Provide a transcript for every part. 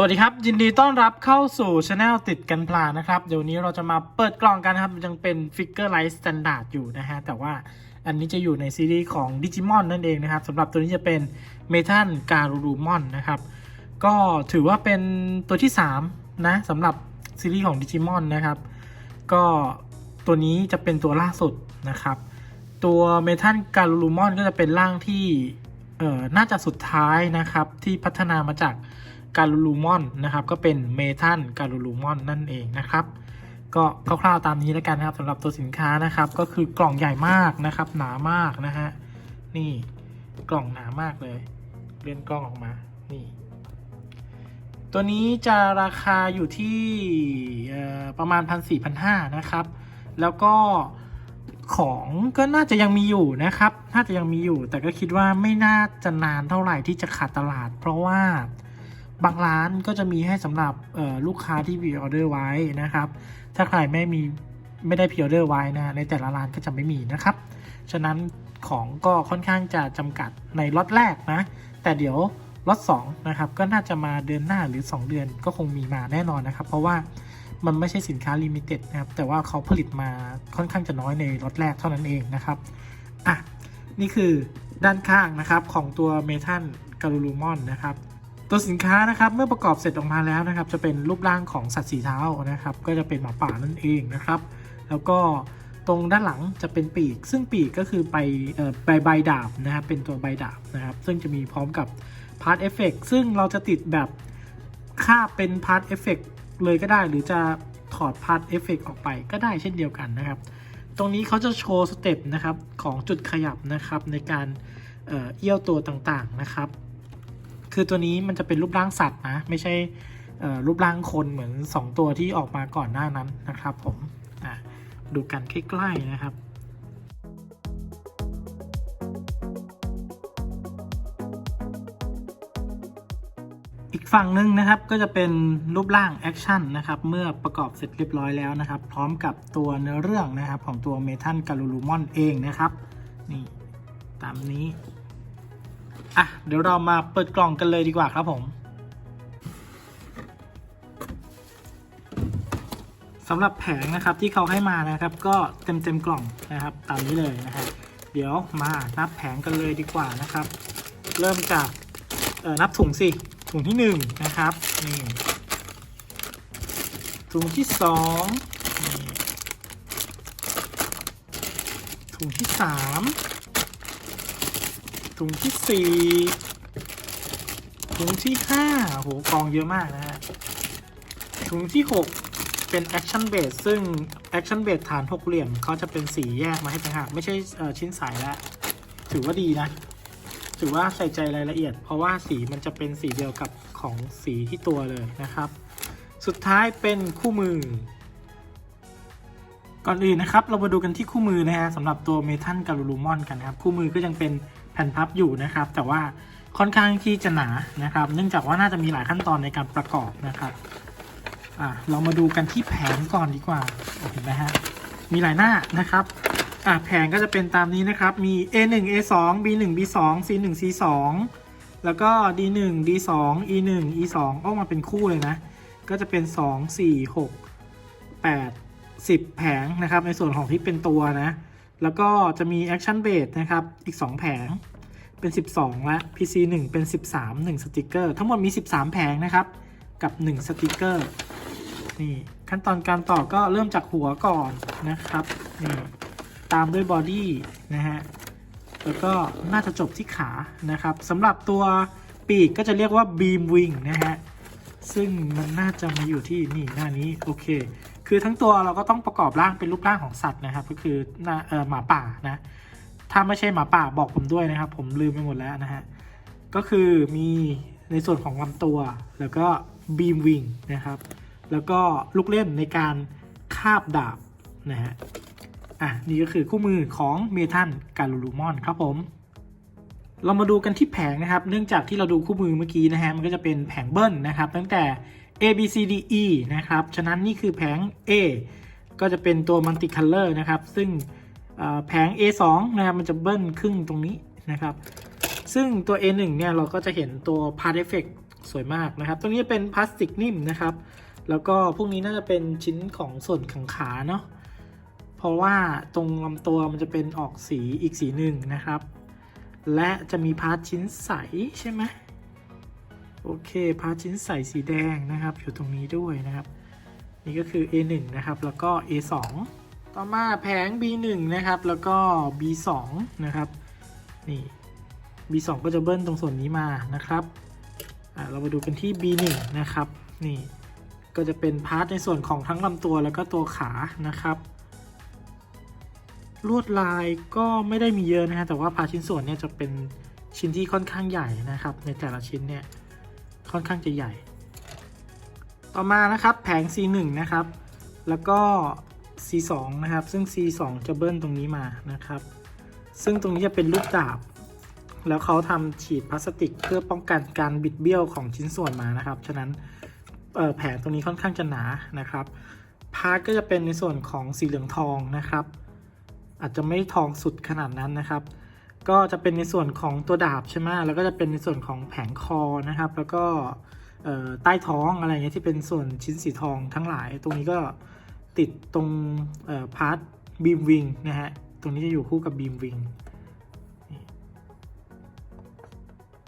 สวัสดีครับ ยินดีต้อนรับเข้าสู่ช anel ติดกันพลานะครับ เดี๋ยวนี้เราจะมาเปิดกล่องกันครับยังเป็นฟิกเกอร์ไลท์สแตนดาร์ดอยู่นะฮะ แต่ว่าอันนี้จะอยู่ในซีรีส์ของดิจิมอนนั่นเองนะครับสำหรับตัวนี้จะเป็นเมทัลการูรูมอนนะครับ ก็ถือว่าเป็นตัวที่ 3 นะสำหรับซีรีส์ของดิจิมอนนะครับ ก็ตัวนี้จะเป็นตัวล่าสุดนะครับ ตัวเมทัลการูรูมอนก็จะเป็นร่างที่เอ่อน่าจะสุดท้ายนะครับที่พัฒนามาจาก การูรูมอนนะครับก็เป็นเมทัลการูรูมอนนั่นเองนะครับก็คร่าวๆตามนี้แล้วกันนะครับสำหรับตัวสินค้านะครับก็คือกล่องใหญ่มากนะครับ หนามากนะฮะนี่กล่องหนามากเลยเลื่อนกล้องออกมานี่ตัวนี้จะราคาอยู่ที่ประมาณ1 4 0 0 5นะครับ แล้วก็ของก็น่าจะยังมีอยู่นะครับ น่าจะยังมีอยู่ แต่ก็คิดว่าไม่น่าจะนานเท่าไหร่ที่จะขาดตลาด เพราะว่า บางร้านก็จะมีให้สำหรับลูกค้าที่พิออเดอร์ไว้นะครับ ถ้าใครไม่มีไม่ได้พิออเดอร์ไว้นะในแต่ละร้านก็จะไม่มีนะครับ ฉะนั้นของก็ค่อนข้างจะจำกัดในล็อตแรกนะ แต่เดี๋ยวล็อต2นะครับก็น่าจะมาเดือนหน้าหรือ 2 เดือนก็คงมีมาแน่นอนนะครับ เพราะว่ามันไม่ใช่สินค้าลิมิเต็ดนะครับ แต่ว่าเขาผลิตมาค่อนข้างจะน้อยในล็อตแรกเท่านั้นเองนะครับอะนี่คือด้านข้างนะครับของตัวเมทัลการูลูมอนนะครับ ตัวสินค้านะครับเมื่อประกอบเสร็จออกมาแล้วนะครับ จะเป็นรูปร่างของสัตว์สีเท้านะครับ ก็จะเป็นหมาป่านั่นเองนะครับ แล้วก็ตรงด้านหลังจะเป็นปีก ซึ่งปีกก็คือใบใบใบดาบนะครับ เป็นตัวใบดาบนะครับ ซึ่งจะมีพร้อมกับพาร์ทเอฟเฟกซึ่งเราจะติดแบบคาเป็นพาร์ทเอฟเฟกเลยก็ได้ หรือจะถอดพาร์ทเอฟเฟกออกไปก็ได้เช่นเดียวกันนะครับ ตรงนี้เขาจะโชว์สเต็ปนะครับของจุดขยับนะครับในการเอ่อเอี้ยวตัวต่างๆนะครับ คือตัวนี้มันจะเป็นรูปร่างสัตว์นะ ไม่ใช่รูปร่างคนเหมือน 2 ตัวที่ออกมาก่อนหน้านั้นนะครับผมดูกันใกล้ๆนะครับอีกฝั่งหนึ่งนะครับก็จะเป็นรูปร่างแอคชั่นนะครับเมื่อประกอบเสร็จเรียบร้อยแล้วนะครับ พร้อมกับตัวเนื้อเรื่องนะครับของตัวเมทัลการูลูมอนเองนะครับ นี่ ตามนี้ อะเดี๋ยวเรามาเปิดกล่องกันเลยดีกว่าครับผมสำหรับแผงนะครับที่เขาให้มานะครับ ก็เต็มเต็มกล่องนะครับ ตามนี้เลยนะฮะเดี๋ยวมานับแผงกันเลยดีกว่านะครับ เริ่มจากนับถุงสิถุงที่หนึ่งนะครับนี่ถุงที่สองนี่ถุงที่สาม ถุงที่สี่ถุงที่ห้าโหกองเยอะมากนะฮะ ถุงที่หกเป็นแอคชั่นเบสซึ่งแอคชั่นเบสฐานหกเหลี่ยมเขาจะเป็นสีแยกมาให้ต่างหากไม่ใช่ชิ้นใสแล้วถือว่าดีนะ ถือว่าใส่ใจรายละเอียด เพราะว่าสีมันจะเป็นสีเดียวกับของสีที่ตัวเลยนะครับ สุดท้ายเป็นคู่มือ ก่อนอื่นนะครับ เรามาดูกันที่คู่มือนะฮะสำหรับตัวเมทัลการูลูมอนกันนะครับ คู่มือก็ยังเป็น ผ่นพับอยู่นะครับ แต่ว่าค่อนข้างที่จะหนานะครับ เนื่องจากว่าน่าจะมีหลายขั้นตอนในการประกอบนะครับอะเรามาดูกันที่แผงก่อนดีกว่าเห็นไหมฮะมีหลายหน้านะครับอะแผงก็จะเป็นตามนี้นะครับ มี A1 A2 B1 B2 C1 C2 แล้วก็ D1 D2 E1 E2 ออกมาเป็นคู่เลยนะ ก็จะเป็น 2 4 6 8 10 แผงนะครับ ในส่วนของที่เป็นตัวนะ แล้วก็จะมี Action Base นะครับ อีก 2 แผง เป็น 12 และ PC 1 เป็น 13 1 สติกเกอร์ ทั้งหมดมี 13 แผงนะครับ กับ 1 สติกเกอร์ นี่ ขั้นตอนการต่อก็เริ่มจากหัวก่อนนะครับ นี่ ตามด้วยบอดี้นะฮะ แล้วก็น่าจะจบที่ขานะครับ สำหรับตัวปีกก็จะเรียกว่า Beam Wing นะฮะ ซึ่งมันน่าจะมาอยู่ที่นี่หน้านี้ โอเค คือทั้งตัวเราก็ต้องประกอบร่างเป็นรูปร่างของสัตว์นะครับ ก็คือหน้าเออหมาป่านะ ถ้าไม่ใช่หมาป่าบอกผมด้วยนะครับ ผมลืมไปหมดแล้วนะฮะ ก็คือมีในส่วนของลำตัว แล้วก็บีมวิงนะครับ แล้วก็ลูกเล่นในการคาบดาบนะฮะ อะนี่ก็คือคู่มือของเมทัลการูลูมอนครับผม เรามาดูกันที่แผงนะครับ เนื่องจากที่เราดูคู่มือเมื่อกี้นะฮะ มันก็จะเป็นแผงเบิ้ลนะครับ ตั้งแต่ A B C D E นะครับ ฉะนั้นนี่คือแผง A ก็จะเป็นตัว Multi Color นะครับ ซึ่งแผง A2 นะครับ มันจะเบิ้ลครึ่งตรงนี้นะครับ ซึ่งตัว A1 เนี่ย เราก็จะเห็นตัว Part Effect สวยมากนะครับ ตรงนี้เป็นพลาสติกนิ่มนะครับ แล้วก็พวกนี้น่าจะเป็นชิ้นของส่วนขังขาเนาะ เพราะว่าตรงลำตัวมันจะเป็นออกสีอีกสีหนึ่งนะครับ และจะมีพาร์ทชิ้นใสใช่ไหม โอเคพาชิ้นใส่สีแดงนะครับ อยู่ตรงนี้ด้วยนะครับ นี่ก็คือ A1 นะครับ แล้วก็ A2 ต่อมาแผง B1 นะครับ แล้วก็ B2 นะครับนี่ B2 ก็จะเบิ้ลตรงส่วนนี้มานะครับอ่าเรามาดูกันที่ B1 นะครับ นี่ก็จะเป็นพาร์ทในส่วนของทั้งลำตัวแล้วก็ตัวขานะครับ ลวดลายก็ไม่ได้มีเยอะนะฮะแต่ว่าพาชิ้นส่วนเนี่ยจะเป็นชิ้นที่ค่อนข้างใหญ่นะครับ ในแต่ละชิ้นเนี่ย ค่อนข้างจะใหญ่ ต่อมานะครับแผง C1 นะครับ แล้วก็ C2 นะครับ ซึ่ง C2 จะเบิ้ลตรงนี้มานะครับ ซึ่งตรงนี้จะเป็นลูกดาบ แล้วเขาทำฉีดพลาสติกเพื่อป้องกันการบิดเบี้ยวของชิ้นส่วนมานะครับ ฉะนั้นแผงตรงนี้ค่อนข้างจะหนานะครับ พาร์ทก็จะเป็นในส่วนของสีเหลืองทองนะครับ อาจจะไม่ทองสุดขนาดนั้นนะครับ ก็จะเป็นในส่วนของตัวดาบใช่ไหมแล้วก็จะเป็นในส่วนของแผงคอนะครับ แล้วก็ใต้ท้องอะไรเงี้ยที่เป็นส่วนชิ้นสีทองทั้งหลาย ตรงนี้ก็ติดตรงพาร์ทบีมวิงนะฮะ ตรงนี้จะอยู่คู่กับบีมวิง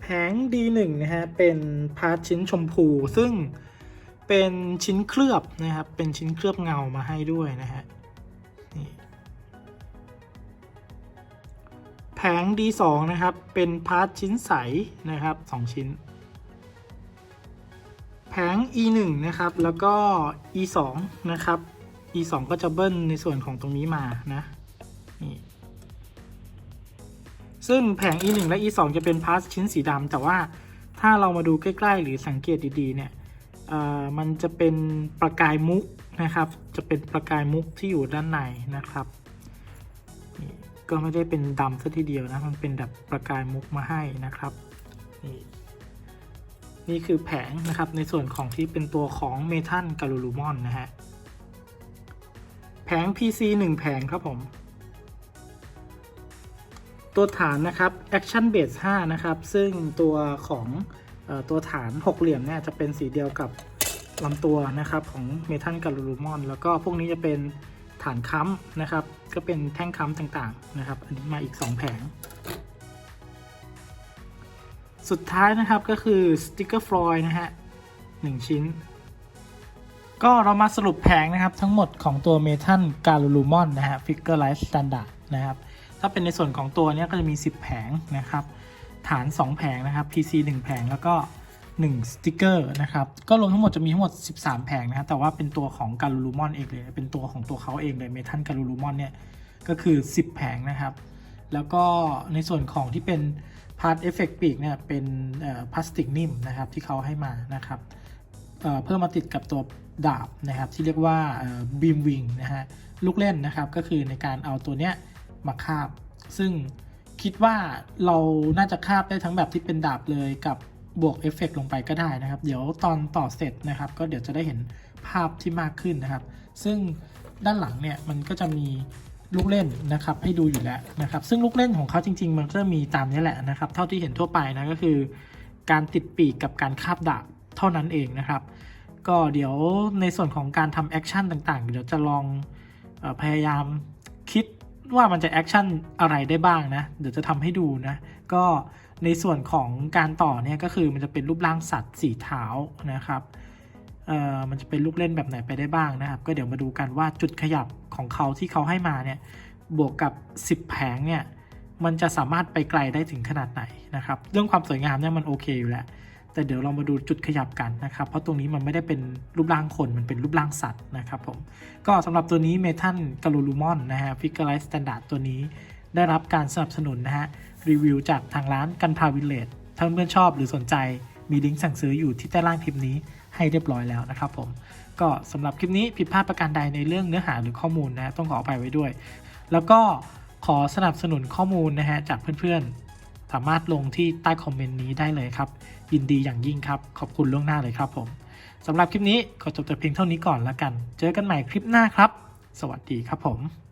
แผง D1 นะฮะ เป็นพาร์ทชิ้นชมพู ซึ่งเป็นชิ้นเคลือบนะครับ เป็นชิ้นเคลือบเงามาให้ด้วยนะฮะ แผง D2 นะครับ เป็นพาร์ทชิ้นใสนะครับ 2 ชิ้น แผง E1 นะครับ แล้วก็ E2 นะครับ E2 ก็จะเบิ้ลในส่วนของตรงนี้มานะนี่ซึ่งแผง E1 และ E2 จะเป็นพาร์ทชิ้นสีดำแต่ว่าถ้าเรามาดูใกล้ๆ หรือสังเกตดีๆ เนี่ยเอ่อมันจะเป็นประกายมุกนะครับ จะเป็นประกายมุกที่อยู่ด้านในนะครับ ก็ไม่ได้เป็นดำซะทีเดียวนะ มันเป็นแบบประกายมุกมาให้นะครับนี่นี่คือแผงนะครับในส่วนของที่เป็นตัวของเมทัลกาลูลูมอนนะฮะ แผง PC 1 แผงครับผม ตัวฐานนะครับ Action Base 5 นะครับ ซึ่งตัวของอตัวฐานหกเหลี่ยมเนี่ยจะเป็นสีเดียวกับลำตัวนะครับของเมทัลกาลูลูมอน แล้วก็พวกนี้จะเป็น ฐานค้ำนะครับ ก็เป็นแท่งค้ำต่างๆนะครับ อันนี้มาอีก 2 แผง สุดท้ายนะครับก็คือสติกเกอร์ฟลอยนะฮะหนึ่งชิ้น ก็เรามาสรุปแผงนะครับทั้งหมดของตัวเมทัลกาลูลูมอนนะฮะฟิกเกอร์ไลท์สแตนดาร์ดนะครับ ถ้าเป็นในส่วนของตัวเนี้ยก็จะมี 10 แผงนะครับ ฐาน 2 แผงนะครับ PC 1 แผงแล้วก็ 1สติกเกอร์นะครับ ก็รวมทั้งหมดจะมีทั้งหมด 13 แผงนะครับแต่ว่าเป็นตัวของการูลูมอนเองเลย เป็นตัวของตัวเขาเองเลยเมทัลการูลูมอนเนี่ย ก็คือ 10 แผงนะครับ แล้วก็ในส่วนของที่เป็นพาร์ทเอฟเฟกต์ปีกเนี่ยเป็นพลาสติกนิ่มนะครับที่เขาให้มานะครับเเพื่อมาติดกับตัวดาบนะครับที่เรียกว่าบีมวิงนะฮะลูกเล่นนะครับก็คือในการเอาตัวเนี้ยมาคาบ ซึ่งคิดว่าเราน่าจะคาบได้ทั้งแบบที่เป็นดาบเลยกับ บวกเอฟเฟกต์ลงไปก็ได้นะครับ เดี๋ยวตอนต่อเสร็จนะครับ ก็เดี๋ยวจะได้เห็นภาพที่มากขึ้นนะครับ ซึ่งด้านหลังเนี่ยมันก็จะมีลูกเล่นนะครับให้ดูอยู่แล้วนะครับ ซึ่งลูกเล่นของเขาจริง ๆ มันก็มีตามนี้แหละนะครับ เท่าที่เห็นทั่วไปนะก็คือ การติดปีกกับการคาบดาบเท่านั้นเองนะครับ ก็เดี๋ยวในส่วนของการทำแอคชั่นต่างๆ เดี๋ยวจะลองอพยายามคิดว่ามันจะแอคชั่นอะไรได้บ้างนะ เดี๋ยวจะทำให้ดูนะ ก็ ในส่วนของการต่อเนี่ยก็คือมันจะเป็นรูปร่างสัตว์สีเท้านะครับเอ่อมันจะเป็นลูกเล่นแบบไหนไปได้บ้างนะครับ ก็เดี๋ยวมาดูกันว่าจุดขยับของเขาที่เขาให้มาเนี่ยบวกกับ 10 แผงเนี่ยมันจะสามารถไปไกลได้ถึงขนาดไหนนะครับ เรื่องความสวยงามเนี่ยมันโอเคอยู่แล้ว แต่เดี๋ยวเรามาดูจุดขยับกันนะครับ เพราะตรงนี้มันไม่ได้เป็นรูปร่างคน มันเป็นรูปร่างสัตว์นะครับผม ก็สำหรับตัวนี้เมทัลกาลูลูมอนนะฮะฟิกเกอร์ไลท์สแตนดาร์ดตัวนี้ได้รับการสนับสนุนนะฮะ รีวิวจากทางร้านกันพาวิลเลจถ้าเพื่อนชอบหรือสนใจมีลิงก์สั่งซื้ออยู่ที่ใต้ล่างคลิปนี้ให้เรียบร้อยแล้วนะครับผม ก็สำหรับคลิปนี้ผิดพลาดประการใดในเรื่องเนื้อหาหรือข้อมูลนะฮะต้องขออภัยไว้ด้วย แล้วก็ขอสนับสนุนข้อมูลนะฮะจากเพื่อนๆ สามารถลงที่ใต้คอมเมนต์นี้ได้เลยครับ ยินดีอย่างยิ่งครับ ขอบคุณล่วงหน้าเลยครับผมสำหรับคลิปนี้ขอจบแต่เพียงเท่านี้ก่อนแล้วกัน เจอกันใหม่คลิปหน้าครับ สวัสดีครับผม